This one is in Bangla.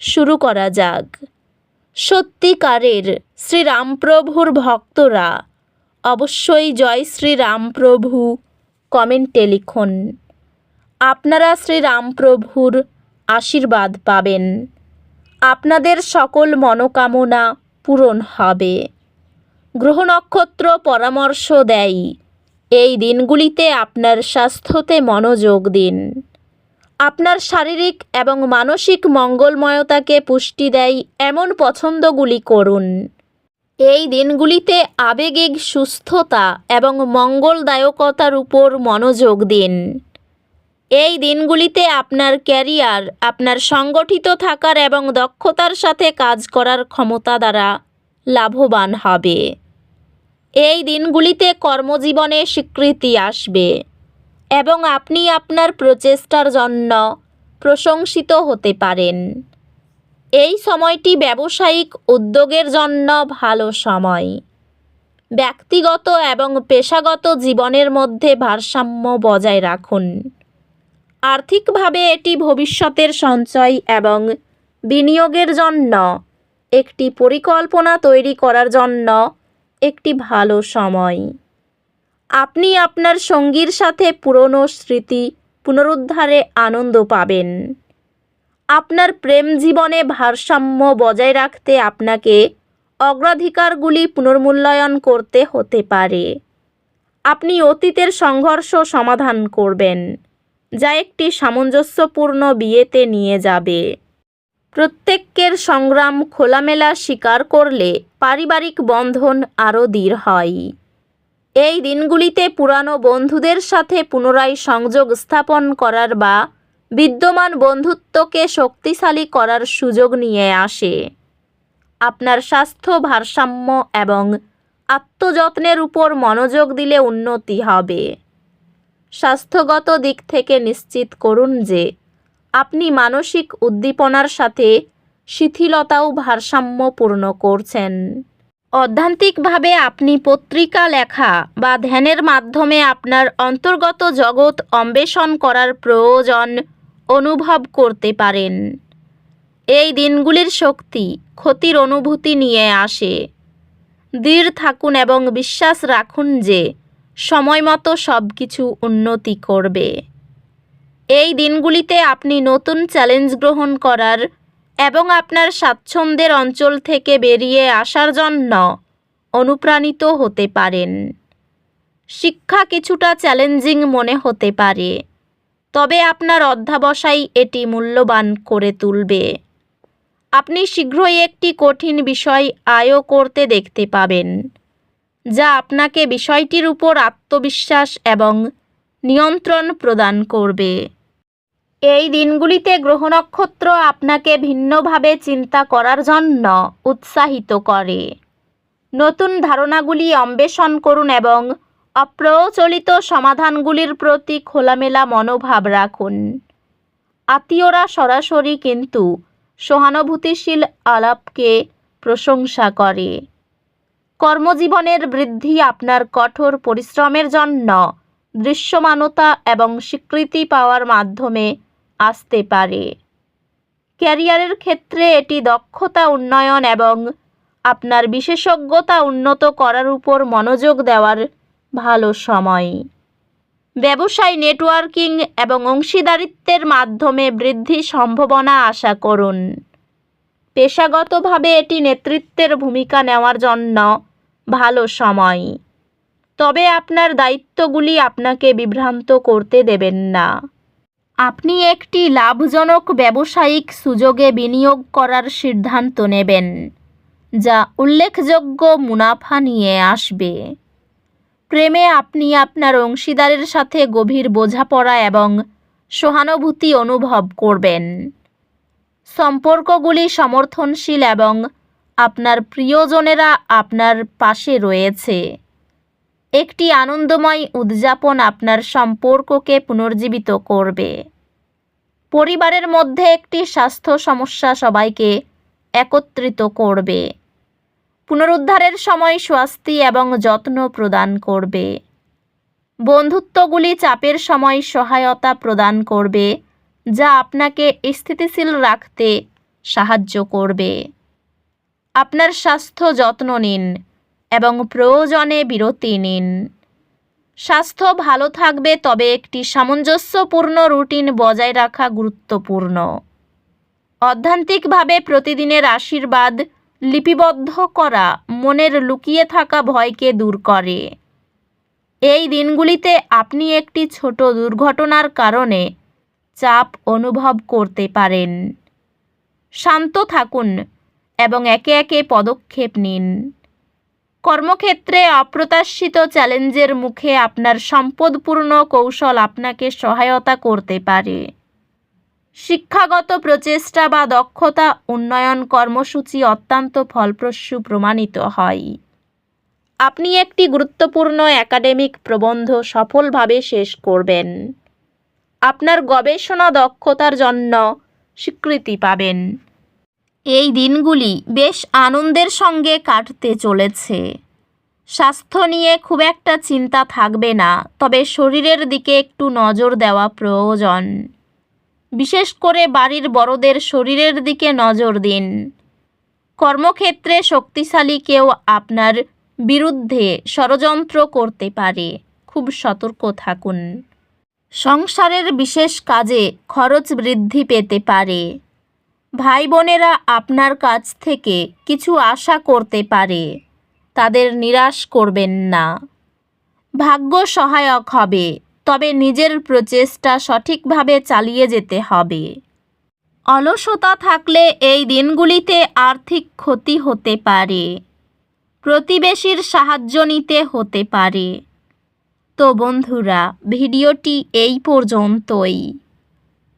শুরু করা যাক। সত্যিকারের শ্রীরামপ্রভুর ভক্তরা, অবশ্যই জয় শ্রীরামপ্রভু, কমেন্টে লিখুন। আপনারা শ্রীরামপ্রভুর আশীর্বাদ পাবেন। আপনাদের সকল মনোকামনা পূরণ হবে। গ্রহ নক্ষত্র পরামর্শ দেয়, এই দিনগুলিতে আপনার স্বাস্থ্যতে মনোযোগ দিন। আপনার শারীরিক এবং মানসিক মঙ্গলময়তাকে পুষ্টি দেয় এমন পছন্দগুলি করুন। এই দিনগুলিতে আবেগিক সুস্থতা এবং মঙ্গলদায়কতার উপর মনোযোগ দিন। এই দিনগুলিতে আপনার ক্যারিয়ার, আপনার সংগঠিত থাকার এবং দক্ষতার সাথে কাজ করার ক্ষমতা দ্বারা লাভবান হবে। এই দিনগুলিতে কর্মজীবনে স্বীকৃতি আসবে। এবং আপনি আপনার প্রচেষ্টার জন্য প্রশংসিত হতে পারেন। এই সময়টি ব্যবসায়িক উদ্যোগের জন্য ভালো সময়। ব্যক্তিগত এবং পেশাগত জীবনের মধ্যে ভারসাম্য বজায় রাখুন। আর্থিকভাবে এটি ভবিষ্যতের সঞ্চয় এবং বিনিয়োগের জন্য একটি পরিকল্পনা তৈরি করার জন্য একটি ভালো সময়। আপনি আপনার সঙ্গীর সাথে পুরনো স্মৃতি পুনরুদ্ধারে আনন্দ পাবেন। আপনার প্রেম জীবনে ভারসাম্য বজায় রাখতে আপনাকে অগ্রাধিকারগুলি পুনর্মূল্যায়ন করতে হতে পারে। আপনি অতীতের সংঘর্ষ সমাধান করবেন, যা একটি সামঞ্জস্যপূর্ণ বিয়েতে নিয়ে যাবে। প্রত্যেকের সংগ্রাম খোলামেলা স্বীকার করলে পারিবারিক বন্ধন আরও দৃঢ় হয়। এই দিনগুলিতে পুরানো বন্ধুদের সাথে পুনরায় সংযোগ স্থাপন করার বা বিদ্যমান বন্ধুত্বকে শক্তিশালী করার সুযোগ নিয়ে আসে। আপনার স্বাস্থ্য ভারসাম্য এবং আত্মযত্নের উপর মনোযোগ দিলে উন্নতি হবে। স্বাস্থ্যগত দিক থেকে নিশ্চিত করুন যে আপনি মানসিক উদ্দীপনার সাথে শিথিলতাও ভারসাম্যপূর্ণ করছেন। অধ্যান্তিকভাবে আপনি পত্রিকা লেখা বা ধ্যানের মাধ্যমে আপনার অন্তর্গত জগৎ অন্বেষণ করার প্রয়োজন অনুভব করতে পারেন। এই দিনগুলির শক্তি ক্ষতির অনুভূতি নিয়ে আসে। দৃঢ় থাকুন এবং বিশ্বাস রাখুন যে সময় মতো সব কিছু উন্নতি করবে। এই দিনগুলিতে আপনি নতুন চ্যালেঞ্জ গ্রহণ করার এবং আপনার স্বাচ্ছন্দ্যের অঞ্চল থেকে বেরিয়ে আসার জন্য অনুপ্রাণিত হতে পারেন। শিক্ষা কিছুটা চ্যালেঞ্জিং মনে হতে পারে, তবে আপনার অধ্যাবসায় এটি মূল্যবান করে তুলবে। আপনি শীঘ্রই একটি কঠিন বিষয় আয়ও করতে দেখতে পাবেন, যা আপনাকে বিষয়টির উপর আত্মবিশ্বাস এবং নিয়ন্ত্রণ প্রদান করবে। এই দিনগুলিতে গ্রহ নক্ষত্র আপনাকে ভিন্নভাবে চিন্তা করার জন্য উৎসাহিত করে। নতুন ধারণাগুলি অন্বেষণ করুন এবং অপ্রচলিত সমাধানগুলির প্রতি খোলামেলা মনোভাব রাখুন। আত্মীয়রা সরাসরি কিন্তু সহানুভূতিশীল আলাপকে প্রশংসা করে। কর্মজীবনের বৃদ্ধি আপনার কঠোর পরিশ্রমের জন্য দৃশ্যমানতা এবং স্বীকৃতি পাওয়ার মাধ্যমে আসতে পারে। ক্যারিয়ারের ক্ষেত্রে এটি দক্ষতা উন্নয়ন এবং আপনার বিশেষজ্ঞতা উন্নত করার উপর মনোযোগ দেওয়ার ভালো সময়। ব্যবসায় নেটওয়ার্কিং এবং অংশীদারিত্বের মাধ্যমে বৃদ্ধি সম্ভাবনা আশা করুন। পেশাগতভাবে এটি নেতৃত্বের ভূমিকা নেওয়ার জন্য ভালো সময়। তবে আপনার দায়িত্বগুলি আপনাকে বিভ্রান্ত করতে দেবেন না। আপনি একটি লাভজনক ব্যবসায়িক সুযোগে বিনিয়োগ করার সিদ্ধান্ত নেবেন, যা উল্লেখযোগ্য মুনাফা নিয়ে আসবে। প্রেমে আপনি আপনার অংশীদারের সাথে গভীর বোঝাপড়া এবং সহানুভূতি অনুভব করবেন। সম্পর্কগুলি সমর্থনশীল এবং আপনার প্রিয়জনেরা আপনার পাশে রয়েছে। একটি আনন্দময় উদযাপন আপনার সম্পর্ককে পুনর্জীবিত করবে। পরিবারের মধ্যে একটি স্বাস্থ্য সমস্যা সবাইকে একত্রিত করবে। পুনরুদ্ধারের সময় স্বাস্তি এবং যত্ন প্রদান করবে। বন্ধুত্বগুলি চাপের সময় সহায়তা প্রদান করবে, যা আপনাকে স্থিতিশীল রাখতে সাহায্য করবে। আপনার স্বাস্থ্য যত্ন নিন। এবং প্রয়োজনে বিরতি নিন। স্বাস্থ্য ভালো থাকবে, তবে একটি সামঞ্জস্যপূর্ণ রুটিন বজায় রাখা গুরুত্বপূর্ণ। অধ্যান্তিকভাবে প্রতিদিনের আশীর্বাদ লিপিবদ্ধ করা, মনের লুকিয়ে থাকা ভয়কে দূর করে। এই দিনগুলিতে আপনি একটি ছোট দুর্ঘটনার কারণে চাপ অনুভব করতে পারেন। শান্ত থাকুন এবং একে একে পদক্ষেপ নিন। কর্মক্ষেত্রে অপ্রত্যাশিত চ্যালেঞ্জের মুখে আপনার সম্পদপূর্ণ কৌশল আপনাকে সহায়তা করতে পারে। শিক্ষাগত প্রচেষ্টা বা দক্ষতা উন্নয়ন কর্মসূচি অত্যন্ত ফলপ্রসূ প্রমাণিত হয়। আপনি একটি গুরুত্বপূর্ণ একাডেমিক প্রবন্ধ সফলভাবে শেষ করবেন। আপনার গবেষণা দক্ষতার জন্য স্বীকৃতি পাবেন। এই দিনগুলি বেশ আনন্দের সঙ্গে কাটতে চলেছে। স্বাস্থ্য নিয়ে খুব একটা চিন্তা থাকবে না, তবে শরীরের দিকে একটু নজর দেওয়া প্রয়োজন। বিশেষ করে বাড়ির বড়দের শরীরের দিকে নজর দিন। কর্মক্ষেত্রে শক্তিশালী কেউ আপনার বিরুদ্ধে ষড়যন্ত্র করতে পারে, খুব সতর্ক থাকুন। সংসারের বিশেষ কাজে খরচ বৃদ্ধি পেতে পারে। ভাই বোনেরা আপনার কাছ থেকে কিছু আশা করতে পারে, তাদের নিরাশ করবেন না। ভাগ্য সহায়ক হবে, তবে নিজের প্রচেষ্টা সঠিকভাবে চালিয়ে যেতে হবে। অলসতা থাকলে এই দিনগুলিতে আর্থিক ক্ষতি হতে পারে, প্রতিবেশীর সাহায্য নিতে হতে পারে। তো বন্ধুরা, ভিডিওটি এই পর্যন্তই।